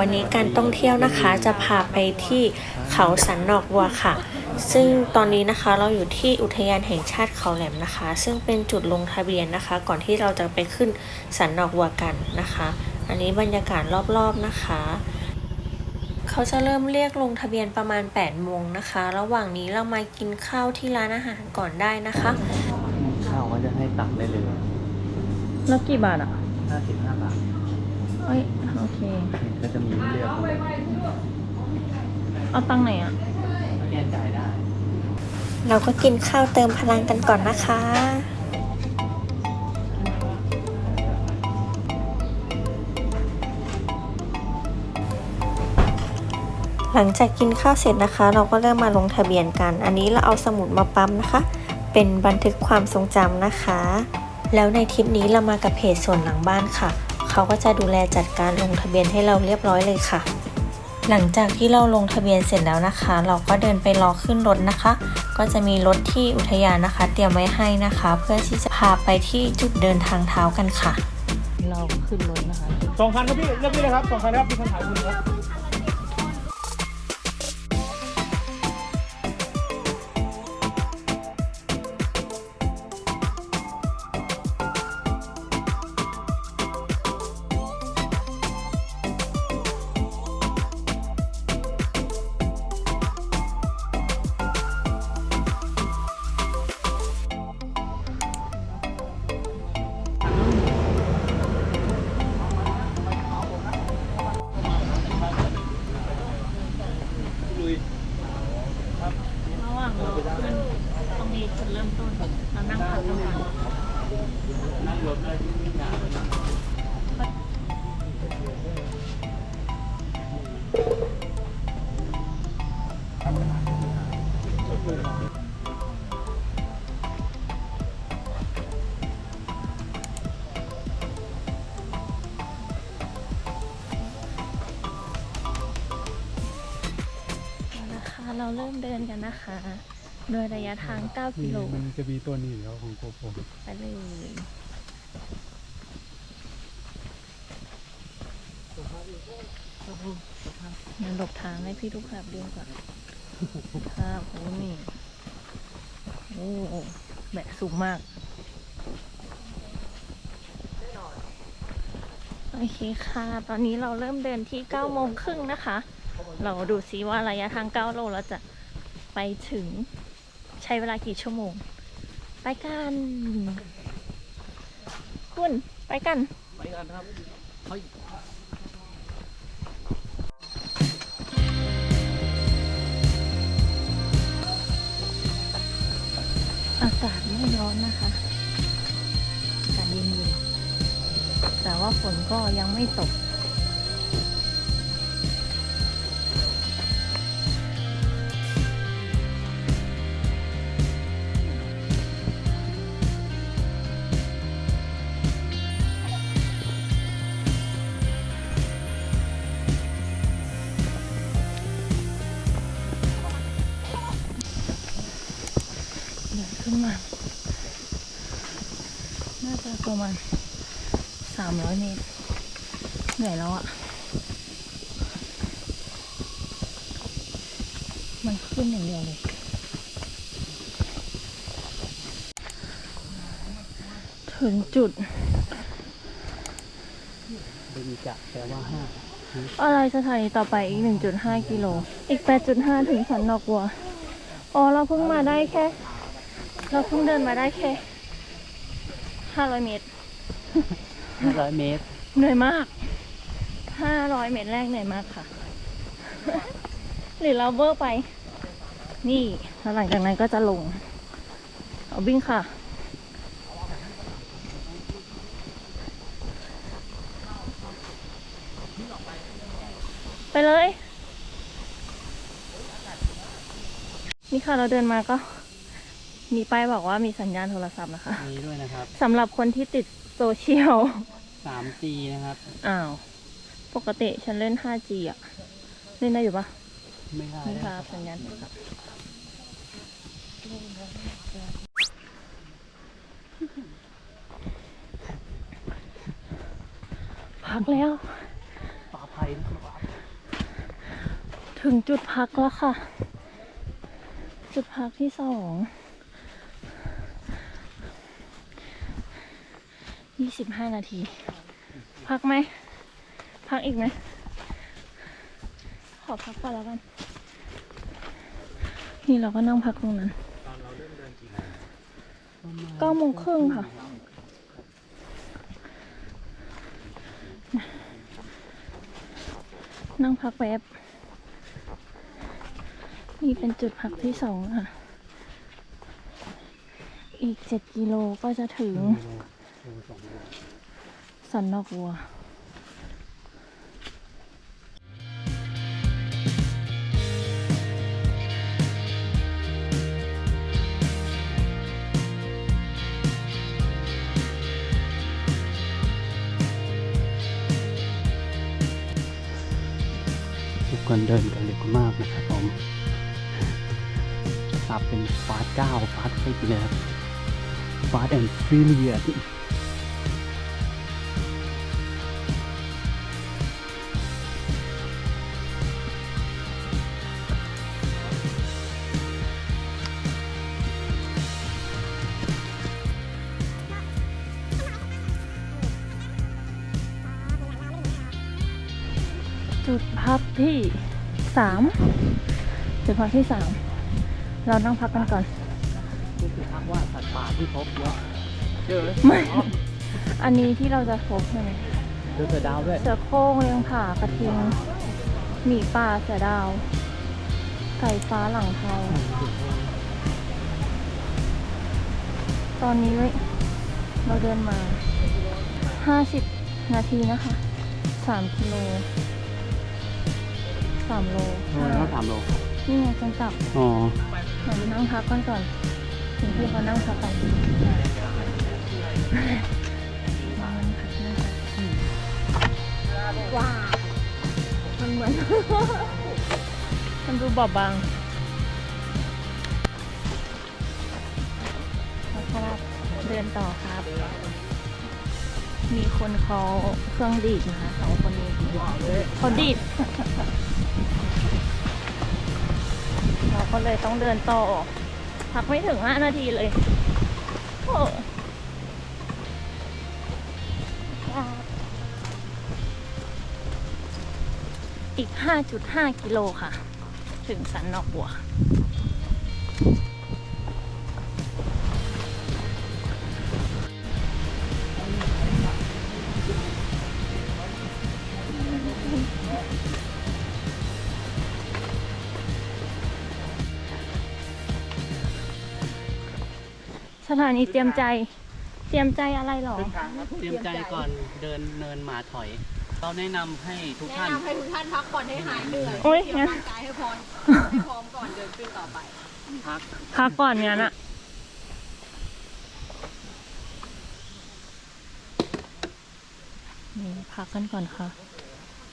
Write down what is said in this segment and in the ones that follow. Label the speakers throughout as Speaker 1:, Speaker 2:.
Speaker 1: วัสดีค่ะวันนี้การท่องเที่ยวนะคะจะพาไปที่เขาสันนอกวัวค่ะ ซึ่งตอนนี้นะคะเราอยู่ที่อุทยานแห่งชาติเขาแหลมนะคะ ซึ่งเป็นจุดลงทะเบียนนะคะ ก่อนที่เราจะไปขึ้นสันนอกวัวกันนะคะ อันนี้บรรยากาศรอบๆนะคะ เขาจะเริ่มเรียกลงทะเบียนประมาณ8โมงนะคะ ระหว่างนี้เรามากินข้าวที่ร้านอาหารก่อนได้นะคะ
Speaker 2: ข้าวก็จะให้ตักได้เลย
Speaker 3: แล้วกี่บาทอะ
Speaker 2: 55บาท
Speaker 3: เอ้ยโอเค
Speaker 2: ก็จะมีเลือก
Speaker 3: เอาตังไหนอะ
Speaker 2: แกนจ่ายได้
Speaker 1: เราก็กินข้าวเติมพลังกันก่อนนะคะ หลังจากกินข้าวเสร็จนะคะ เราก็เริ่มมาลงทะเบียนกัน อันนี้เราเอาสมุดมาปั๊มนะคะ เป็นบันทึกความทรงจำนะคะ แล้วในทริปนี้เรามากับเพจส่วนหลังบ้านค่ะ เขาก็จะดูแลจัดการลงทะเบียนให้เราเรียบร้อยเลยค่ะ หลังจากที่เราลงทะเบียนเสร็จแล้วนะคะ เราก็เดินไปรอขึ้นรถนะคะ ก็จะมีรถที่อุทยานนะคะ เตรียมไว้ให้นะคะ เพื่อที่จะพาไปที่จุดเดินทางเท้ากันค่ะ
Speaker 3: เราขึ้นรถนะคะ
Speaker 4: สองคันครับพี่เลือกพี่เลยครับสองคันครับพี่คันถ่ายคุณครับ
Speaker 3: นกันนะคะ โดยระยะทาง 9 กิโล
Speaker 4: มันจะมีตัวนี้อยู่แล้วของโกโปร
Speaker 3: ไปเลยงั้นหลบทางให้พี่ทุกขับเดินก่อนครับโอ้นี่ โอ้แบกสูงมาก โอเคค่ะ ตอนนี้เราเริ่มเดินที่9โมงครึ่งนะคะ เราดูซิว่าระยะทาง 9 โลเราจะ ไปถึงใช้เวลากี่ชั่วโมง ไปกัน คุณไปกัน
Speaker 2: ไปกันครับเฮ้ย
Speaker 3: อากาศไม่ร้อนนะคะอากาศเย็นๆแต่ว่าฝนก็ยังไม่ตกามร้อยเมตรเหนื่อยแล้วอะ่ะ มันขึ้นอย่างเดียวเลย ถึงจุด
Speaker 2: เบญจะแปลว่าห้า
Speaker 3: อะไรสถานีต่อไปอีก 1.5 กิโล อีก 8.5 ถึงสันนอกวัว อ๋อ เราเพิ่งมาได้แค่ เราเพิ่งเดินมาได้แค่ 500 เมตร
Speaker 2: ร้อยเมตร
Speaker 3: เหนื่อยมาก500เมตรแรกเหนื่อยมากค่ะ หรือเราเบอร์ไป นี่แล้วหลังจากนั้นก็จะลง เอาวิ่งค่ะ ไปเลย นี่ค่ะเราเดินมาก็ มีป้ายบอกว่ามีสัญญาณโทรศัพท์นะคะ
Speaker 2: มีด้วยนะครับ
Speaker 3: สำหรับคนที่ติดโซเชียล
Speaker 2: 3G นะครับ
Speaker 3: อ้าว ปกติฉันเล่น 5G อะ เล่นได้อยู่ปะ
Speaker 2: ไม่ได้
Speaker 3: นี่
Speaker 2: นะ
Speaker 3: ค่ะสัญญาณโทรศัพท์พักแล้ว
Speaker 2: ป่าพั
Speaker 3: ถึงจุดพักแล้วค่ะ จุดพักที่สอง ยี่สิบห้านาที พักไหม พักอีกไหม ขอพักก่อนแล้วกัน นี่เราก็นั่งพักตรงนั้นเก้าโมงครึ่งค่ะ นั่งพักแป๊บ นี่เป็นจุดพักที่สองค่ะ อีกเจ็ดกิโลก็จะถึง สันนอกวัว
Speaker 2: ทุกคนเดินกันเร็วมากนะครับผมขับเป็นฟาสเก้าฟาสซิกเลยครับฟาสแอนด์ฟิเลีย
Speaker 3: พักที่สามจุดพักที่สามเรานั่งพักกันก่อน
Speaker 2: นี่คือพักว่าสัตว์ป่าที่พบเยอะเจอ
Speaker 3: ไม่อันนี้ที่เราจะพบใช่ไหม
Speaker 2: เจอเสือดาวด้วย
Speaker 3: เสือโคร่งเลี้ยงผากระทิงหมีป่าเสือดาว ไก่ฟ้าหลังเทาตอนนี้เราเดินมา 50 นาทีนะคะ 3 กิโล 3โล
Speaker 2: โลแล้วสามโล
Speaker 3: นี่ไงจังกลับ
Speaker 2: อ๋อ
Speaker 3: เดี๋ยวนั่งพักก่อนก่อนถึงที่เขานั่งพักกันว้าวมันเหมือน มันดูบอบบางแล้วก็เดินต่อครับ มีคนเขาเครื่องดีดนะคะสองคนนี้เขาดีด ก็เลยต้องเดินต่อ พักไม่ถึง5นาทีเลยโอ้อีก 5.5 กิโลค่ะ ถึงสันนอกบัว สถานีเตรียมใจ เตรียมใจอะไรหรอ
Speaker 2: เตรียมใจก่อนเดินเนินหมาถอย เราแนะนำให้ทุก
Speaker 5: แนะ
Speaker 2: ท่าน
Speaker 5: นำให้ทุกท่านพักผ่อนให้หายเหนื่อย
Speaker 3: โอ๊ย
Speaker 5: เตรียม
Speaker 3: งั้น
Speaker 5: ร่างกายให้พร้อมให้พร้อมก่อนเดินขึ้นต่อไป
Speaker 2: พัก
Speaker 3: พักก่อนงั้นอะนี่พักกันก่อนค่ะ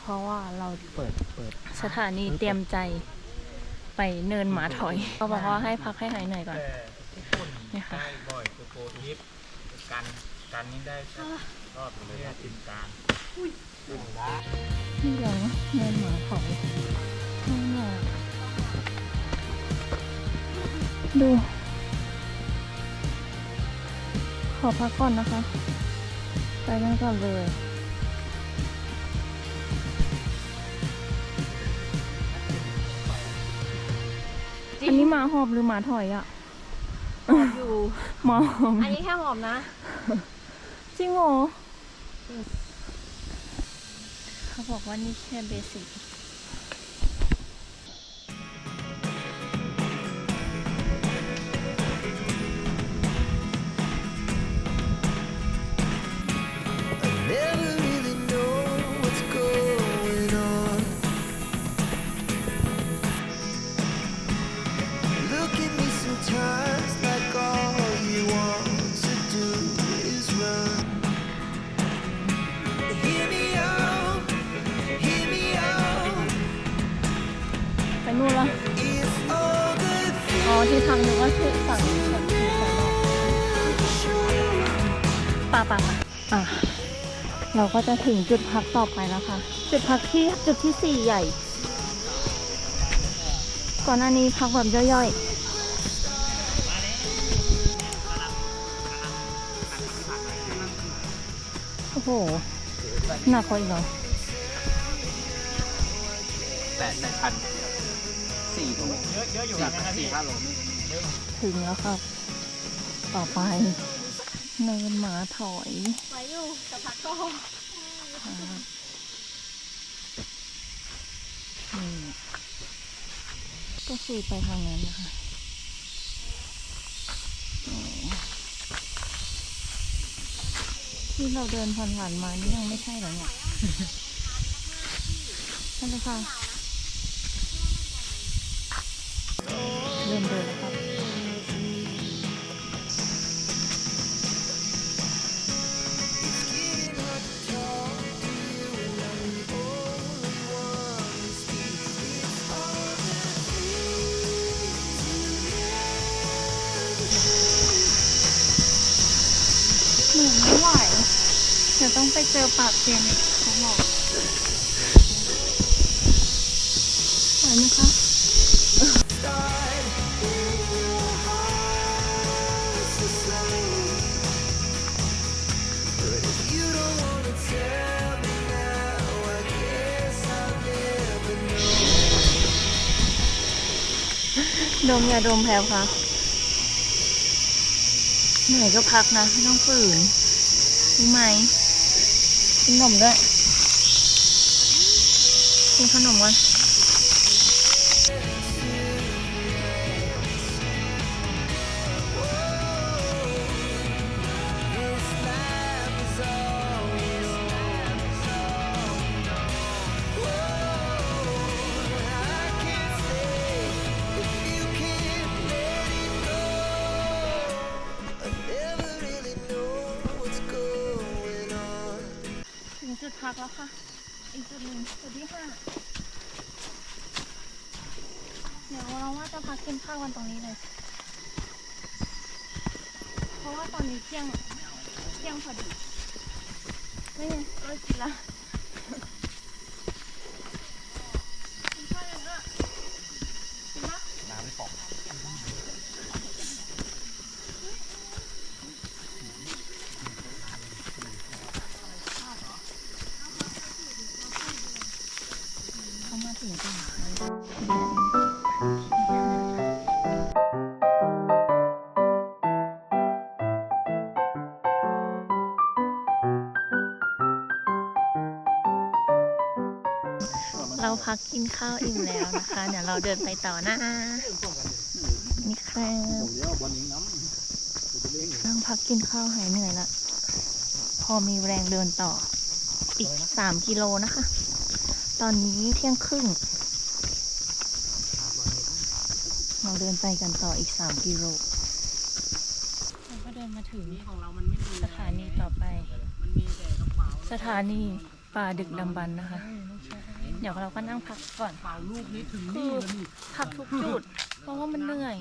Speaker 3: เพราะว่าเรา
Speaker 2: เปิดเปิด
Speaker 3: สถานีเตรียมใจไปเนินหมาถอยเขาบอกว่าให้พักให้หายเหนื่อยก่อน นี่ค่ะ
Speaker 6: บ่อยคือโปรทิปกันกันนี่ได้ชอบเลยครับติดการ
Speaker 3: นี่เหรอเนินหมาถอยข้างหน้าดู ขอพักก่อนนะคะ ไปกันก่อนเลยอันนี้หมาหอบหรือหมาถอยอะ
Speaker 5: อยู่
Speaker 3: หมาหอบ
Speaker 5: อันนี้แค่หอมนะ
Speaker 3: จริงเหรอเขาบอกว่านี่แค่เบสิก ก
Speaker 7: things show
Speaker 3: ป่าป่าป่าอะเราก็จะถึงจุดพักต่อไปแล้วค่ะ จุดพักที่จุดที่สี่ใหญ่ ก่อนหน้านี้พักแบบย่อยๆ โอ้โห หนักกว่าอีกเหรอ
Speaker 6: แปดแปดพันสี่โลเยอะเยอะอยู่นะครับสี่ห้าโล
Speaker 3: ถึงแล้วครับ ต่อไปเนินหมาถอย
Speaker 5: ไว้อยู่แต่พักก่อ นี่
Speaker 3: ก็คือไปทางนั้นนะคะที่เราเดินผ่านๆมานี่ยังไม่ใช่เหรอเนี่ยใช่ไหมคะ ต้องไปเจอปากเซียนอีกเขาบอกไหวไหมคะดมยาดมแพลวคะเหนื่อยก็พักนะ ไม่ต้องฝืนรู้ไหม กินขนมด้วยกินขนมก่อน อีกจุดหนึ่งจุดที่ห้าเดี๋ยวเราว่าจะพักกินข้าวกันตรงนี้เลย เพราะว่าตอนนี้เที่ยงเที่ยงพอดีไม่ไงก็กินละ เราพักกินข้าวอิ่มแล้วนะคะ เดี๋ยวเราเดินไปต่อนะนี่ครับนั่งพักกินข้าวหายเหนื่อยละ พอมีแรงเดินต่อ อีกสามกิโลนะคะ ตอนนี้เที่ยงครึ่ง เราเดินไปกันต่ออีกสามกิโลเราก็เดินมาถึงสถานีต่อไป สถานีป่าดึกดำบรรพ์นะคะ เดี๋ยวเราก็นั่งพักก่อนคือพักทุกจุด เพราะว่ามันเหนื่อย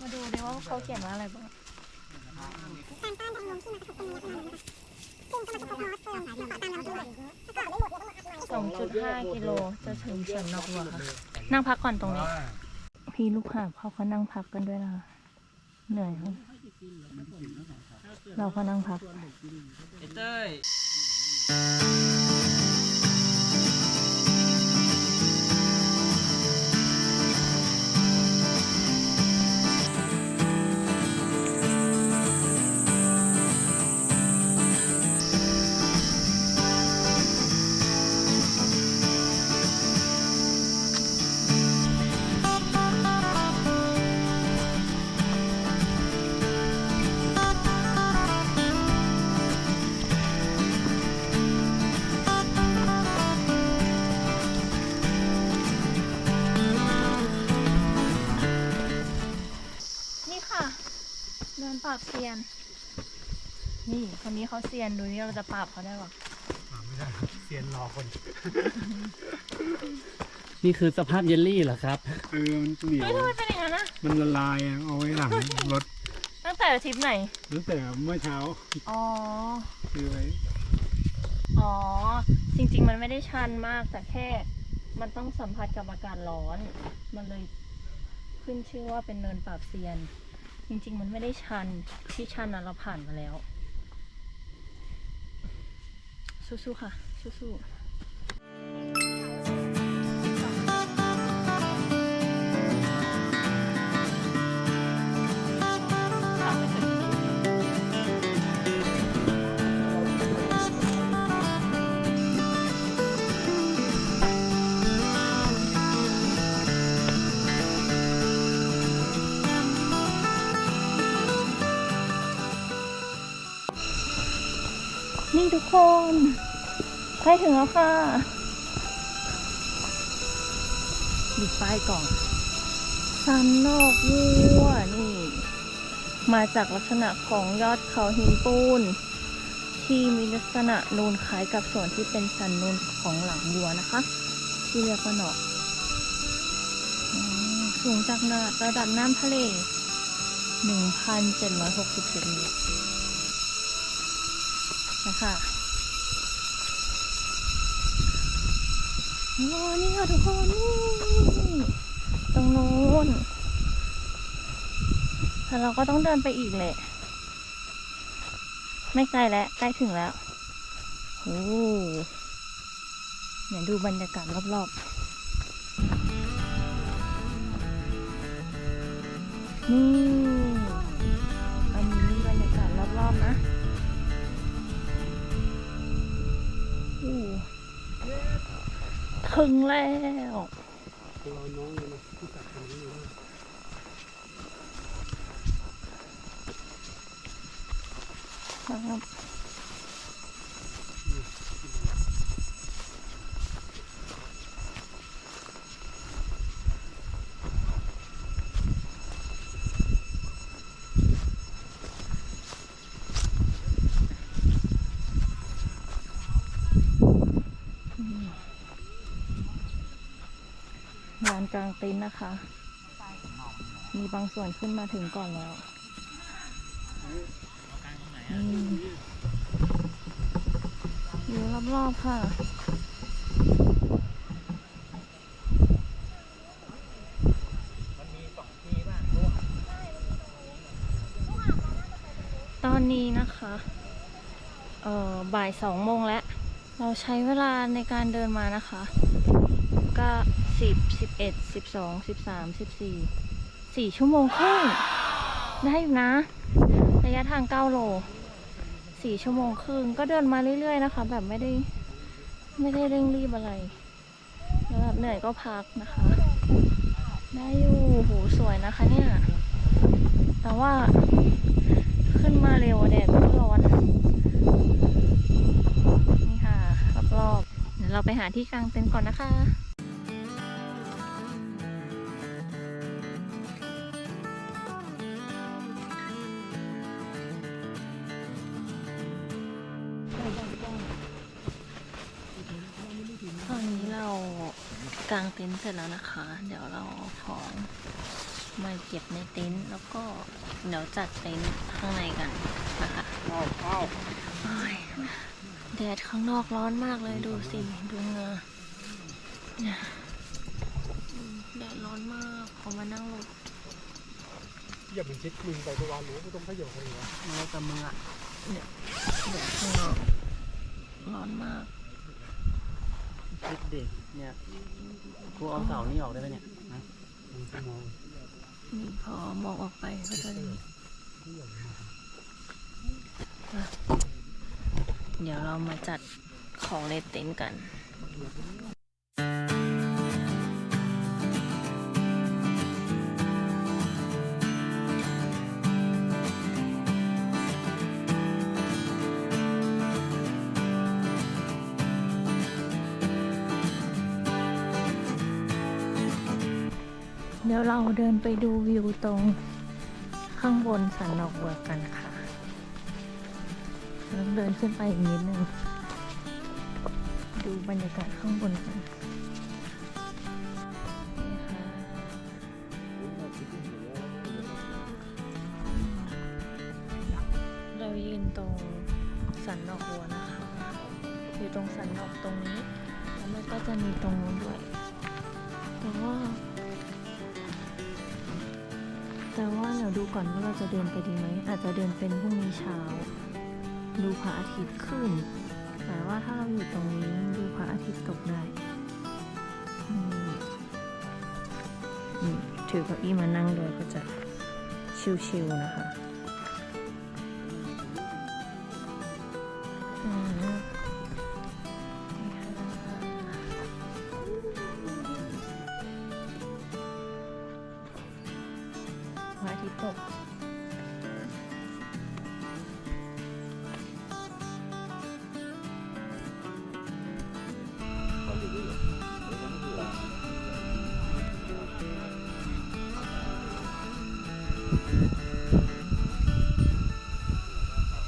Speaker 3: มาดูดิว่าเขาเขียนว่าอะไรบ้างสองจุดห้ากิโลจะถึงสวนนอกวัวค่ะนั่งพักก่อนตรงนี้ พี่ลูกหาบเขาก็นั่งพักกันด้วยนะคะเหนื่อยค่ะเราก็นั่งพัก
Speaker 6: เต้ย
Speaker 3: ปราบเซียน นี่คนนี้เขาเซียนดูนี่เราจะปราบเขาได้ปะ
Speaker 4: ไม่ได้เซียนรอคน
Speaker 2: นี่คือสภาพเยลลี่เหรอครับ
Speaker 4: เออมันเหนีย
Speaker 3: เฮ้ยวทำไมเป็นอย่างนั้นนะ
Speaker 4: มันละลายอะเอาไว้หลังรถ
Speaker 3: ตั้งแต่ทริปไหน
Speaker 4: ตั้งแต่เมื่อเช้า
Speaker 3: อ๋อ
Speaker 4: มซื้อไว้
Speaker 3: อ๋อ จริง ๆ มันไม่ได้ชันมากแต่แค่ มันต้องสัมผัสกับอากาศร้อน มันเลยขึ้นชื่อว่าเป็นเนินปราบเซียน จริงๆ มันไม่ได้ชันที่ชันนะเราผ่านมาแล้ว สู้ๆ ค่ะ สู้ๆ ทุกคนใกล้ถึงแล้วค่ะดูป้ายก่อนซันนอกวัวนี่ มาจากลักษณะของยอดเขาหินปูน ที่มีลักษณะนูนคล้ายกับส่วนที่เป็นสันนูนของหลังวัวนะคะ ที่เรียกว่าหนอกอืมสูงจากนาระดับน้ำทะเล 1,767เมตร นะคะโอ้นี่ค่ะทุกคนนี่ตรงนู้นแต่เราก็ต้องเดินไปอีกแหละ ไม่ไกลแล้วใกล้ถึงแล้วโอ้เนี่ยดูบรรยากาศรอบๆ นี่ ถึงแล้ว
Speaker 4: ค
Speaker 3: รับลานกลาง เต็นท์นะคะ มีบางส่วนขึ้นมาถึงก่อนแล้วอยู่รอบๆค่ะ
Speaker 6: มันมีสองที่บ้างตัว
Speaker 3: ตอนนี้นะคะ เอ่อ บ่ายสองโมงแล้ว เราใช้เวลาในการเดินมานะคะ ก็ สิบสิบเอ็ดสิบสองสิบสามสิบสี่สี่ชั่วโมงครึ่งได้อยู่นะ ระยะทางเก้าโลสี่ชั่วโมงครึ่งก็เดินมาเรื่อยๆนะคะ แบบไม่ได้ไม่ได้เร่งรีบอะไรแล้วแบบเหนื่อยก็พักนะคะ ได้อยู่โหสวยนะคะเนี่ย แต่ว่าขึ้นมาเร็วแดดก็ร้อนนี่ค่ะรอบๆเดี๋ยวเราไปหาที่กลางเต็นท์ก่อนนะคะางเต็นท์เสร็จแล้วนะคะ เดี๋ยวเราเอาของมาเก็บในเต็นท์แล้วก็เดี๋ยวจัดเต็นท์ข้างในกันนะคะ
Speaker 4: อ้าวอ้าว
Speaker 3: โอ้ยแดดข้างนอกร้อนมากเลยดูสิ ดูเหงาเนี่ยอืมแดดร้อนมากขอมานั่งรถ
Speaker 4: อย่ามันชิดมึงไปตัววันหรือกูต้องขยับเลยวะแล้วแต่มึงอะ
Speaker 3: แดดข้างนอกร้อนมาก
Speaker 2: คิดดิเนี่ยกูเอาเสานี่ออกได้ไหมเนี่ยนะ
Speaker 3: นี่พอมองออกไปก็จะมีอะเดี๋ยวเรามาจัดของในเต็นท์กัน เราเดินไปดูวิวตรงข้างบนสันนอกเวิร์กกันค่ะเราเดินขึ้นไปอีกนิดนึง ดูบรรยากาศข้างบนกันเรายืนตรงสันนอกวัวนะคะ อยู่ตรงสันนอกตรงนี้ แล้วมันก็จะมีตรงนู้นด้วย ดูก่อนว่าเราจะเดินไปดีไหม อาจจะเดินเป็นพรุ่งนี้เช้า ดูพระอาทิตย์ขึ้น แต่ว่าถ้าเราอยู่ตรงนี้ดูพระอาทิตย์ตกได้ถือเก้าอี้มานั่งเลยก็จะชิวๆนะคะ ตย์ตก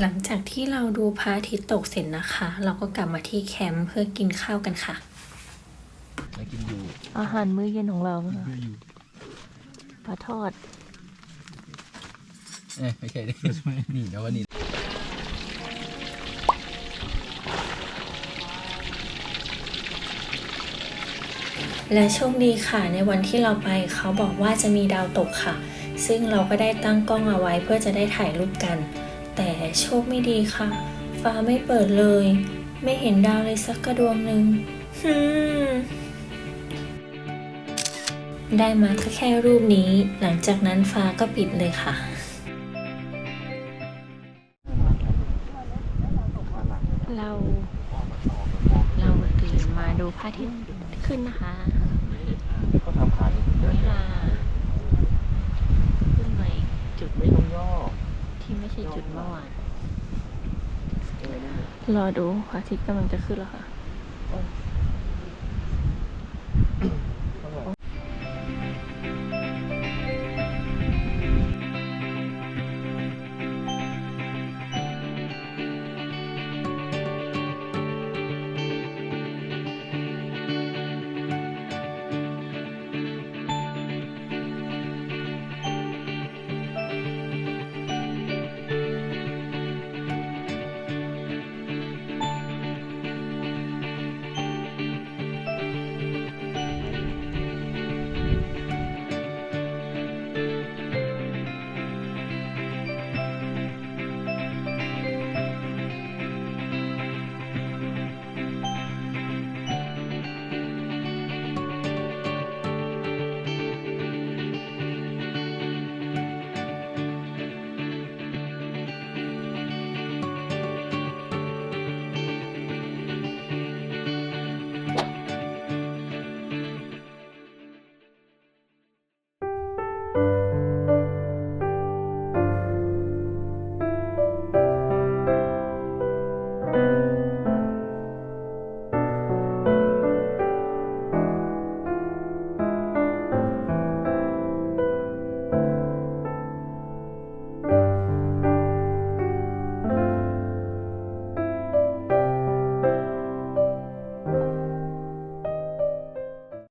Speaker 1: หลังจากที่เราดูพระอาทิตย์ตกเสร็จนะคะ เราก็กลับมาที่แคมป์เพื่อกินข้าวกันค่ะ
Speaker 6: แล้วกินอยู่
Speaker 3: อาหารมื้อเย็นของเราค่ะปลาทอด
Speaker 6: เอ้ยไม่ใช่ดินี่แล้ววันนี้
Speaker 1: และโชคดีค่ะ ในวันที่เราไปเขาบอกว่าจะมีดาวตกค่ะ ซึ่งเราก็ได้ตั้งกล้องเอาไว้เพื่อจะได้ถ่ายรูปกัน แต่โชคไม่ดีค่ะ ฟ้าไม่เปิดเลย ไม่เห็นดาวเลยสักกระดวงหนึ่งฮึได้มาก็แค่รูปนี้ หลังจากนั้นฟ้าก็ปิดเลยค่ะ
Speaker 3: ขึ้นนะคะ
Speaker 6: ก็ทำขานี่
Speaker 3: นี่ค่ะขึ้นมาอีกจุดห
Speaker 6: ไม่
Speaker 3: นึ่ง
Speaker 6: ต้องย่อ
Speaker 3: ที่ไม่ใช่จุดเมื่อวานรอดูพระอาทิตย์กำลังจะขึ้นแล้วค่ะ
Speaker 6: เ